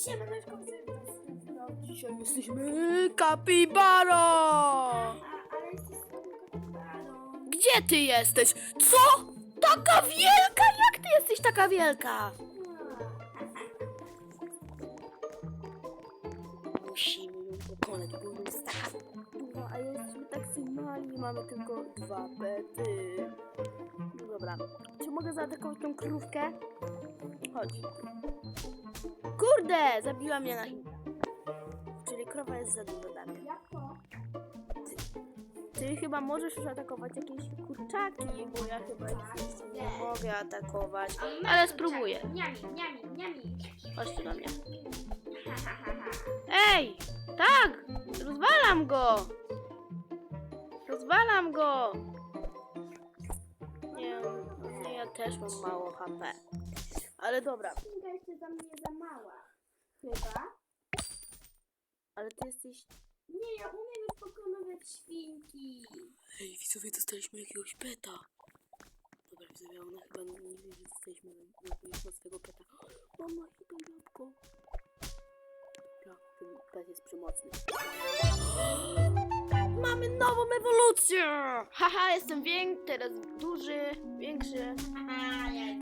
Siemaneczko, Dzisiaj jesteśmy kapibaro! A, ale jesteś kapibaro. Gdzie ty jesteś? Co? Taka wielka? Jak ty jesteś taka wielka? Musimy ją pokonać, bo jest taka duża, a jesteśmy tak mali, mamy tylko dwa pety. No dobra, czy mogę zaatakować tą krówkę? Chodź. Kurde, zabiła mnie na. Czyli krowa jest za duża dla mnie. Ty chyba możesz już atakować jakieś kurczaki, bo ja chyba ich nie mogę atakować. Ale spróbuję. Niami, niami, niami. Chodź tu do mnie. Ej! Tak! Rozwalam go! Rozwalam go! Nie, nie, ja też mam mało HP. Ale dobra, Kinga jeszcze za mnie za mała. Chyba. ale ty jesteś... Nie, ja umiem już pokonywać świnki. Ej, widzowie, dostaliśmy jakiegoś peta. Dobra, widzowie, ona chyba nie, wie, że dostaliśmy jakiegoś swojego peta. O, ma chyba jabłko. Dobra, ten pet jest przemocny. Mamy nową ewolucję! Haha, jestem większy, teraz duży, większy.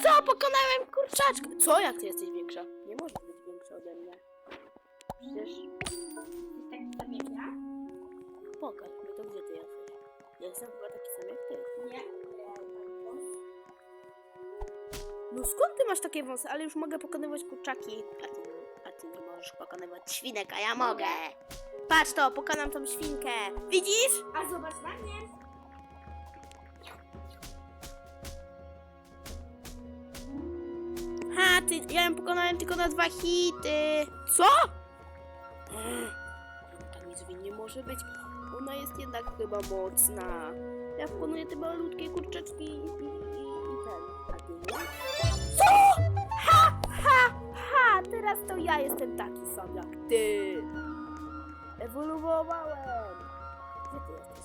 Co? Pokonałem kurczaczkę! Co? Jak ty jesteś większa? Nie możesz być większa ode mnie. Przecież... Jesteś taki sam jak ja? Pokaż mi to, gdzie ty jesteś. Ja jestem chyba taki sam jak ty. Nie. No skąd ty masz takie wąsy? Ale już mogę pokonywać kurczaki. A ty, a ty nie możesz pokonywać świnek, a ja mogę. Patrz to, pokonam tą świnkę. Widzisz? A zobacz na mnie. Ha, ty, ja ją pokonałem tylko na dwa hity. Co? Tak nic nie może być. Ona jest jednak chyba mocna. Ja pokonuję te malutkie kurczaczki i, i, i, i ten. A ty nie? Co? Ha, ha, ha! Teraz to ja jestem taki sam jak ty. Ewoluowałem. Gdzie ty jesteś?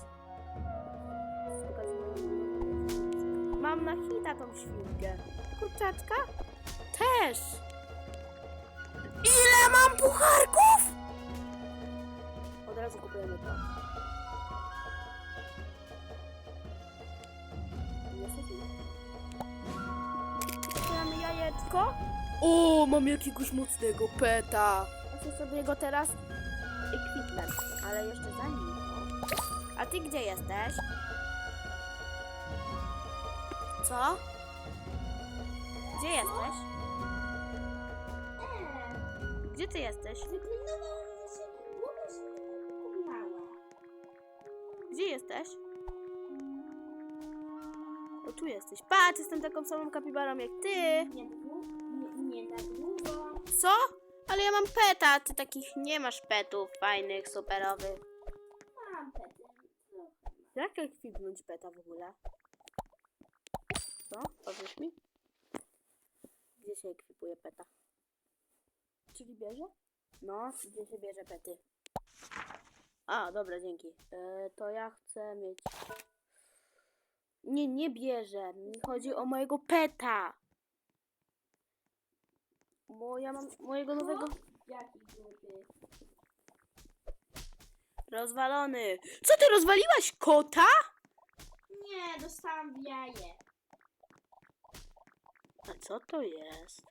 Pokazuję. Mam na hita tą świnkę. Kurczaczka? Też. Ile mam pucharków? Od razu kupujemy to. Mamy jajeczko. O, mam jakiegoś mocnego peta. Muszę sobie go teraz ale jeszcze zanim to. A ty gdzie jesteś? Co? Gdzie jesteś? Gdzie ty jesteś? się. Się pognała. Gdzie jesteś? O, tu jesteś. Patrz, jestem taką samą kapibarą jak ty. Nie, dłu- nie, nie tak długo. Co? Ale ja mam peta, a ty takich nie masz petów fajnych, superowych. Mam pety. Jak ekwipnąć peta w ogóle? Co? Powiesz mi? Gdzie się ekwipuje peta? Czyli bierze? No, gdzie się bierze pety? A, dobra, dzięki. E, to ja chcę mieć... Nie, nie bierze. Mi chodzi o mojego peta. Bo ja mam mojego nowego... Jaki gruby. Rozwalony. Co ty rozwaliłaś kota? Nie, dostałam w jaje. A co to jest?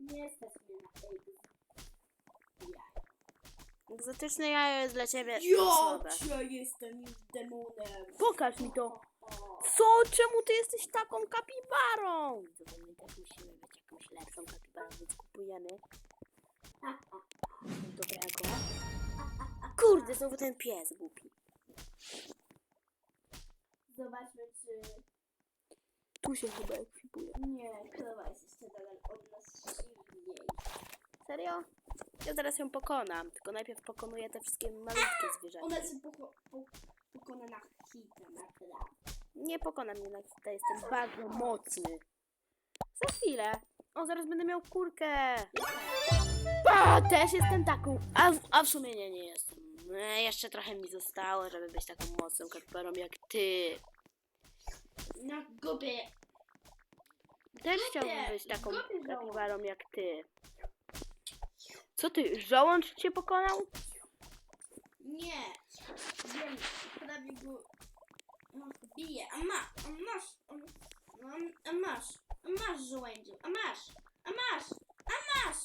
Nie stać mnie na. Jaje. Egzotyczne jajo jest dla ciebie Ja słabe. cię jestem już demonem. Pokaż mi to. Co? Czemu ty jesteś taką kapibarą? My też musimy być jakąś lepszą kapibarą, więc kupujemy dobrego. Kurde, znowu ten pies głupi. Zobaczmy, czy... Tu się chyba ekwipuje. Nie, krowa jest jeszcze dalej od nas silniej. Serio? Ja zaraz ją pokonam, tylko najpierw pokonuję te wszystkie malutkie zwierzęta. Ona się poko po pokona na hita, naprawdę. Nie pokona mnie na hita, jestem bardzo mocny. Za chwilę. O, zaraz będę miał kurkę. A, też jestem taką. A, w- a w sumie nie, nie jestem. E, jeszcze trochę mi zostało, żeby być taką mocną kapibarą jak ty. Na gubie. Też chciałbym być taką żołądź. kapibarą jak ty. Co ty, żołądź cię pokonał? Nie. Wiem, prawie go no, bije. A ma, a masz, a, a masz, a masz żołędziu, a masz, a masz, a masz.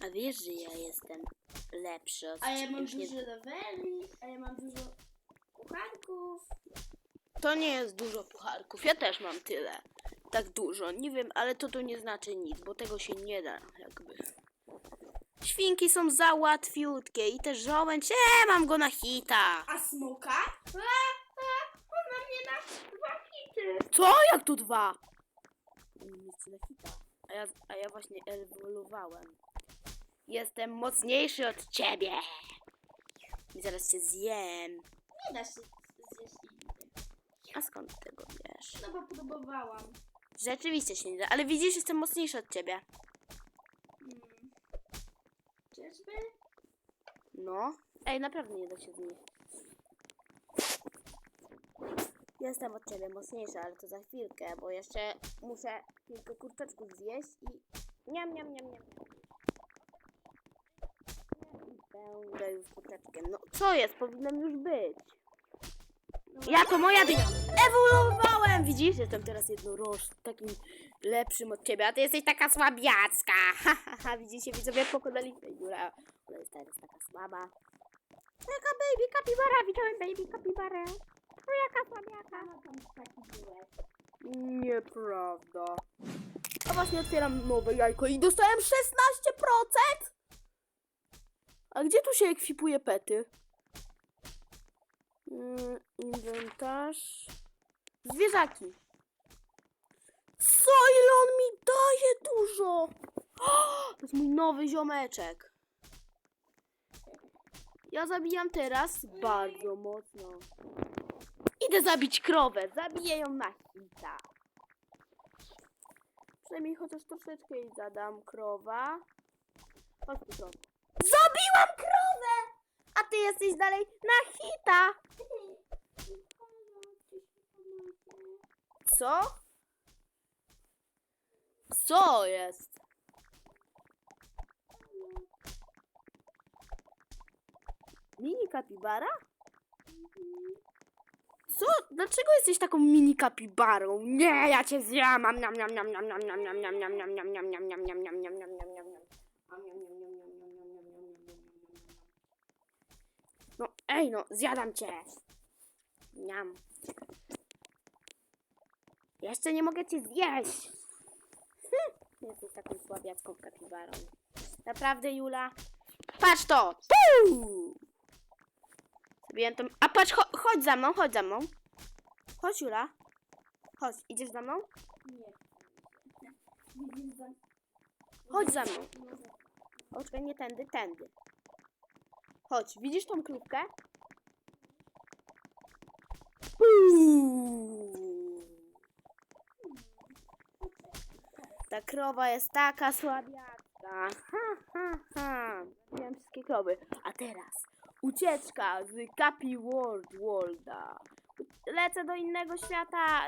A wiesz, że ja jestem lepszy od A ja ciebie, mam już nie- dużo leveli, a ja mam dużo kucharków. To nie jest dużo pucharków. Ja też mam tyle. Tak dużo. Nie wiem, ale to tu nie znaczy nic, bo tego się nie da jakby. Świnki są za łatwiutkie i też żołędź. E, mam go na hita. A smoka? A, a, on na mnie na dwa hity. Co? Jak tu dwa? Hita. A ja, a ja właśnie ewoluowałem. Jestem mocniejszy od ciebie. I zaraz cię zjem. Nie da się zjeść nigdy. A skąd tego wiesz? No bo próbowałam. Rzeczywiście się nie da, ale widzisz, jestem mocniejszy od ciebie. Hmm. Czyżby? No. Ej, naprawdę nie da się znieść. Jestem od ciebie mocniejsza, ale to za chwilkę, bo jeszcze muszę kilka kurczaczków zjeść i... Niam, niam, niam, niam. Będę już kurczaczkiem. No, co jest? Powinnam już być. Ja to moja dynia. Ewoluowałem! Widzisz? Jestem teraz jednorożcem, takim lepszym od ciebie, a ty jesteś taka słabiacka. Ha, ha, ha. Widzicie, widzowie, pokonaliśmy Jura. Ona jest teraz taka słaba. Jaka baby kapibara, widziałem baby kapibara. O, jaka słabiaka. Nieprawda. A właśnie otwieram nowe jajko i dostałem 16%! A gdzie tu się ekwipuje pety? Mm, inwentarz. Zwierzaki. Co ile on mi daje dużo? To jest mój nowy ziomeczek. Ja zabijam teraz bardzo mocno. Idę zabić krowę. Zabiję ją na hita. Przynajmniej chociaż troszeczkę jej zadam. Krowa. Chodź tu, krowa. Zabiłam krowę! A ty jesteś dalej na hita. Co? Co jest? Mini kapibara? Co? Dlaczego jesteś taką mini kapibarą? Nie, ja cię zjam! Nam, nam, nam, nam, nam, nam, nam, nam, nam, nam, nam, nam, nam, nam, nam, nam, nam, nam, nam. No, ej no, zjadam cię! Niam. Jeszcze nie mogę cię zjeść! Hm, Jesteś taką słabiacką kapibarą. Naprawdę, Jula? Patrz to! Zrobiłem to... A patrz, cho chodź za mną, chodź za mną. Chodź, Jula. Chodź, idziesz za mną? Nie. Chodź za mną. O, czekaj, nie tędy, tędy. Chodź, widzisz tą krówkę? Ta krowa jest taka słabiaczka. Ha, ha, ha. Wszystkie krowy. A teraz ucieczka z Capi World Worlda. Lecę do innego świata.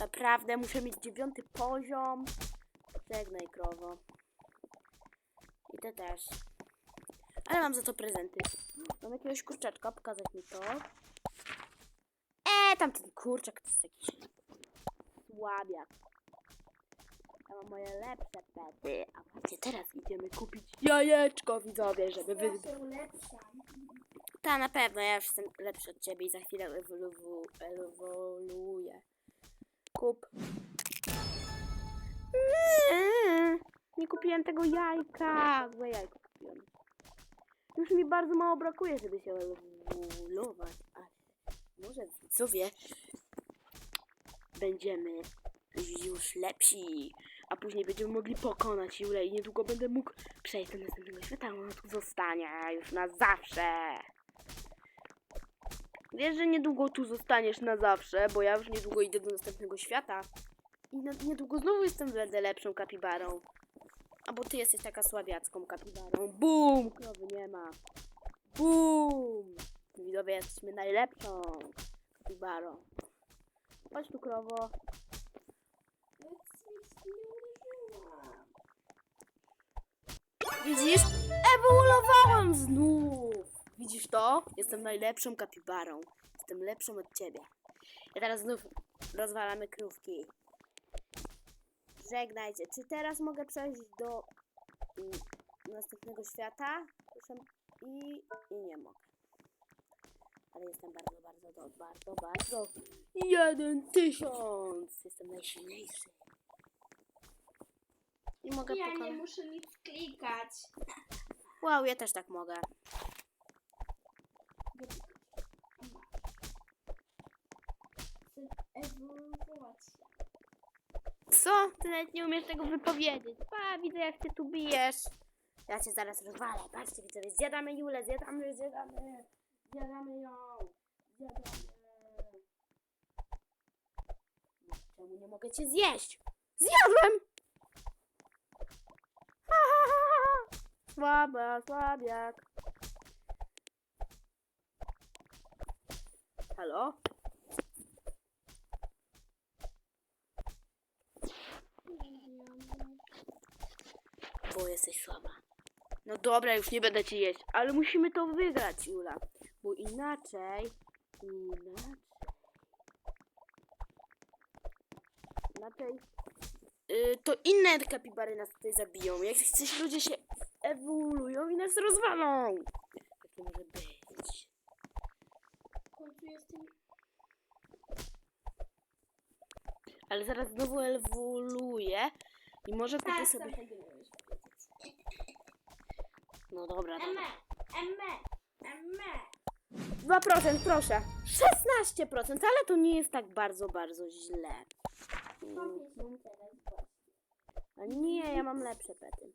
Naprawdę muszę mieć dziewiąty poziom. Żegnaj krowo. I ty też. Ale mam za to prezenty. Mam jakiegoś kurczaczka, pokazać mi to. Eee, tamten kurczak to jest jakiś słabiak. Mam moje lepsze pety. A właśnie teraz idziemy kupić jajeczko, widzowie, żeby wy... Ja się ulepszam. Ta, na pewno, ja już jestem lepszy od ciebie i za chwilę ewoluwu, ewoluuję. Kup. Nie, nie kupiłem tego jajka. Złe jajko kupiłem. Już mi bardzo mało brakuje, żeby się ewoluować. Ale może widzowie będziemy już lepsi. A później będziemy mogli pokonać Julę i niedługo będę mógł przejść do następnego świata. Ona tu zostanie już na zawsze. Wiesz, że niedługo tu zostaniesz na zawsze, bo ja już niedługo idę do następnego świata. I na, niedługo znowu jestem będę lepszą kapibarą. A bo ty jesteś taka słabiacką kapibarą. Bum! Krowy nie ma. Bum! Widzowie, jesteśmy najlepszą kapibarą. Chodź tu, krowo. nic nie uderzyłam. Widzisz? Ewoluowałam znów! Widzisz to? Jestem najlepszą kapibarą. Jestem lepszą od ciebie. I teraz znów rozwalamy krówki. Żegnajcie. Czy teraz mogę przejść do następnego świata? Proszę. I, I nie mogę. Ale jestem bardzo, bardzo, do, bardzo, bardzo. Jeden tysiąc! Jestem najsilniejszy. I mogę Ja nie pokonać. muszę nic klikać. Wow, ja też tak mogę. Chcę ewoluować się. Co? Ty nawet nie umiesz tego wypowiedzieć. Pa, widzę jak ty tu bijesz. Ja cię zaraz rozwalę. Patrzcie widzowie, zjadamy Julę, zjadamy, zjadamy. Zjadamy ją. Zjadamy. Czemu nie mogę cię zjeść? Zjadłem! Ha, ha, ha, ha. Słaba, słabiak. Halo? Bo jesteś słaba. No dobra, już nie będę cię jeść, ale musimy to wygrać, Jula. Bo inaczej, inaczej, inaczej, yy, to inne kapibary nas tutaj zabiją. Jak coś ludzie się ewoluują i nas rozwalą. Jak to może być? W końcu jestem... Ale zaraz znowu ewoluuje i może kupię Tak, sobie... powinieneś powiedzieć. No dobra, dobra. Emme, emme, emme. 2% proszę. 16%, ale to nie jest tak bardzo, bardzo źle. A nie, ja mam lepsze pety.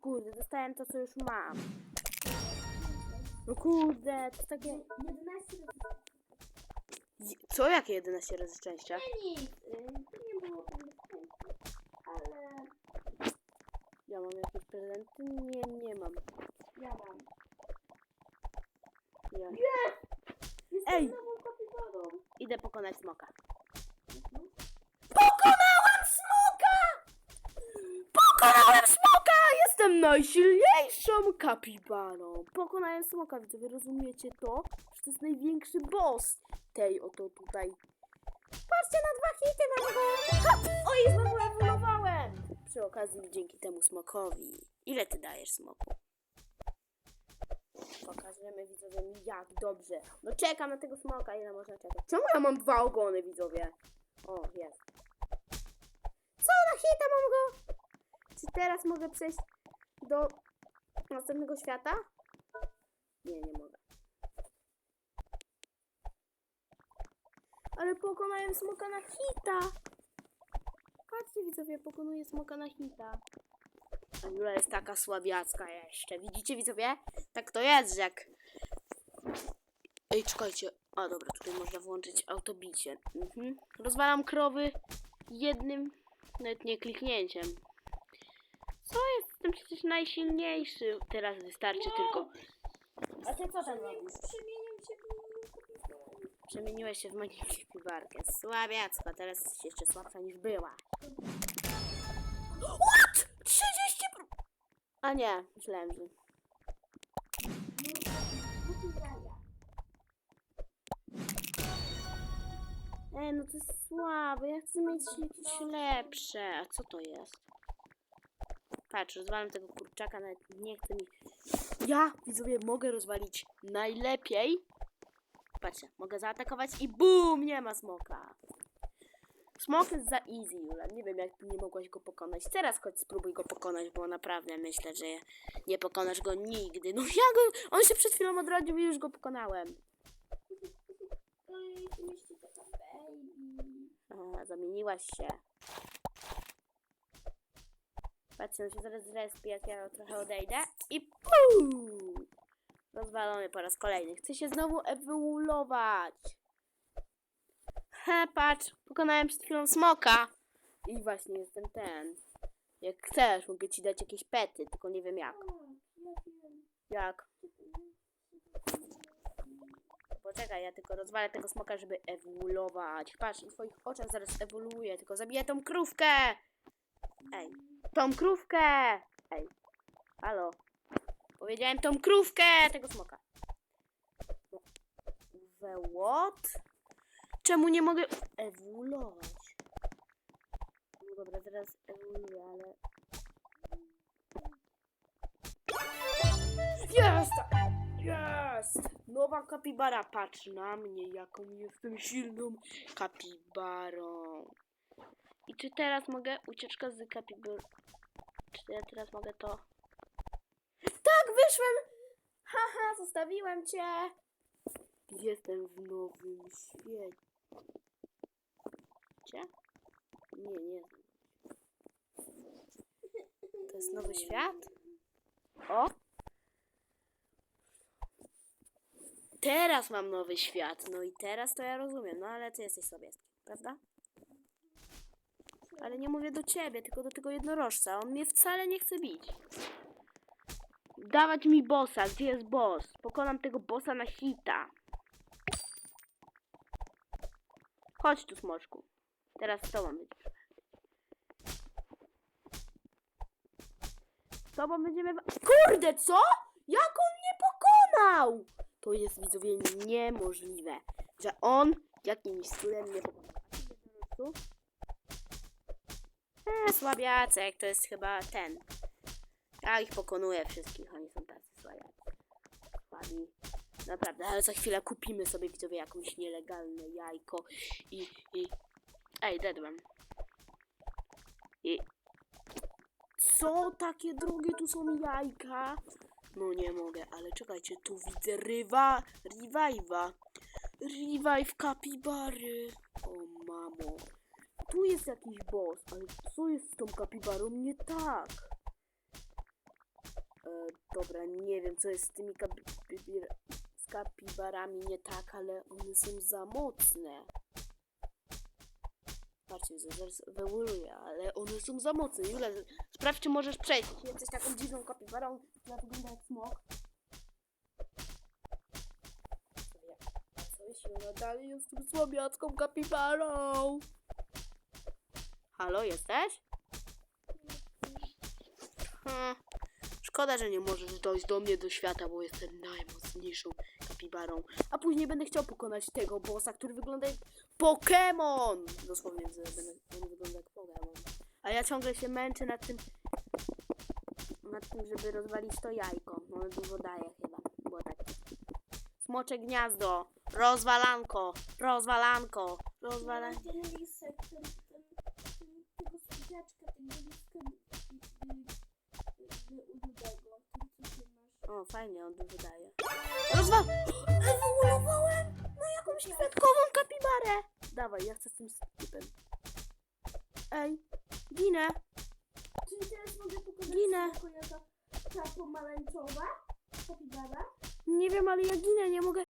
Kurde, dostałem to, co już mam. No kurde, to takie... 11 razy. Co, jakie 11 razy szczęścia? Nie nic, y, nie było ale Ja mam jakieś prezenty? Nie, nie mam. ja mam. Ja. Jestem Ej! nową. Idę pokonać smoka. Mhm. Pokonałem smoka! Pokonałem smoka! Jestem najsilniejszą kapibarą. Pokonałem smoka, widzowie, rozumiecie to? Że to jest największy boss tej oto tutaj. Patrzcie, na dwa hity mam go! Oj, znowu ewoluowałem! Przy okazji dzięki temu smokowi. Ile ty dajesz smoku? Pokażemy widzowie jak dobrze. No czekam na tego smoka, ile można czekać. Czemu ja mam dwa ogony, widzowie? O, jest. Co na hita mam go? Czy teraz mogę przejść do następnego świata? Nie, nie mogę. Ale pokonałem smoka na hita. Patrzcie widzowie, pokonuję smoka na hita. A jest taka słabiacka jeszcze. Widzicie widzowie? Tak to jest, jak... Ej, czekajcie. A dobra, tutaj można włączyć autobicie. Mhm. Rozwalam krowy jednym, nawet nie kliknięciem. Co jest? Jestem przecież najsilniejszy. Teraz wystarczy tylko. A ty co tam robisz? Przemieniam się w. Przemieniłeś się w manipularkę. Słabiacko, teraz jesteś jeszcze słabsza niż była. What? 30 pro... A nie, myślałem, że... Ej, no to jest słabe. Ja chcę mieć jakieś lepsze. A co to jest? Patrz, rozwalam tego kurczaka, nawet nie chcę mi... Ja, widzowie, mogę rozwalić najlepiej. Patrzcie, mogę zaatakować i BUM! Nie ma smoka. Smok jest za easy, Jula. Nie wiem, jak nie mogłaś go pokonać. Teraz chodź spróbuj go pokonać, bo naprawdę myślę, że nie pokonasz go nigdy. No ja go... On się przed chwilą odrodził i już go pokonałem. A, zamieniłaś się. Patrzcie, on się zaraz zrespi, jak ja trochę odejdę. I pum! Rozwalony po raz kolejny. Chce się znowu ewoluować. He, patrz, pokonałem przed chwilą smoka. I właśnie jestem ten. Jak chcesz, mogę ci dać jakieś pety, tylko nie wiem jak. Jak? Poczekaj, ja tylko rozwalę tego smoka, żeby ewoluować. Patrz, na twoich oczach zaraz ewoluuje, tylko zabiję tą krówkę! Ej, tą krówkę! Ej, halo. Powiedziałem tą krówkę tego smoka. We what? Czemu nie mogę ewoluować? No dobra, teraz ewoluuję, ale... Jest! Jest! Nowa kapibara, patrz na mnie, jaką jestem silną kapibarą. I czy teraz mogę ucieczka z kapibar... Czy ja teraz mogę to... Tak, wyszłem! Haha, zostawiłem cię! Jestem w nowym świecie. Nie, nie. To jest nowy świat? O! Teraz mam nowy świat. No i teraz to ja rozumiem. No ale ty jesteś sowiecki, prawda? Ale nie mówię do ciebie, tylko do tego jednorożca. On mnie wcale nie chce bić. Dawać mi bossa. Gdzie jest boss? Pokonam tego bossa na hita. Chodź tu, smoczku. Teraz z tobą będziesz. Z będziemy... Kurde, co? Jak on mnie pokonał? To jest, widzowie, niemożliwe, że on jakimś cudem mnie pokonał. Eee, słabiacek, to jest chyba ten. Ja ich pokonuję wszystkich, oni są tacy słabiacy. Słabi. Naprawdę, ale za chwilę kupimy sobie widzowie jakąś nielegalne jajko i, i... Ej, dedłem. I... Co? Takie drogie tu są jajka? No nie mogę, ale czekajcie, tu widzę rywa... Revive'a. Revive kapibary. O mamo. Tu jest jakiś boss, ale co jest z tą kapibarą nie tak? E, dobra, nie wiem co jest z tymi z kapibarami nie tak, ale one są za mocne. Patrzcie, za- zaraz wywołuję, ale one są za mocne. Jule, sprawdź, czy możesz przejść. Jesteś taką dziwną kapibarą, która wygląda jak smok. Co jeśli ona dalej jest tą słabiacką kapibarą? Halo, jesteś? Hmm. Szkoda, że nie możesz dojść do mnie do świata, bo jestem najmocniejszą kapibarą. A później będę chciał pokonać tego bossa, który wygląda jak Pokémon! Dosłownie będę, wygląda jak Pokémon. A ja ciągle się męczę nad tym, nad tym, żeby rozwalić to jajko. No dużo daje chyba, było tak. Smocze gniazdo, rozwalanko, rozwalanko, rozwalanko. O, fajnie, on dużo daje. Rozwal... Ewoluowałem na jakąś kwiatkową kapibarę. Dawaj, ja chcę z tym skipem. Ej, ginę. Czyli teraz mogę pokonać Ginę. tylko jaka pomarańczowa kapibara? Nie wiem, ale ja ginę, nie mogę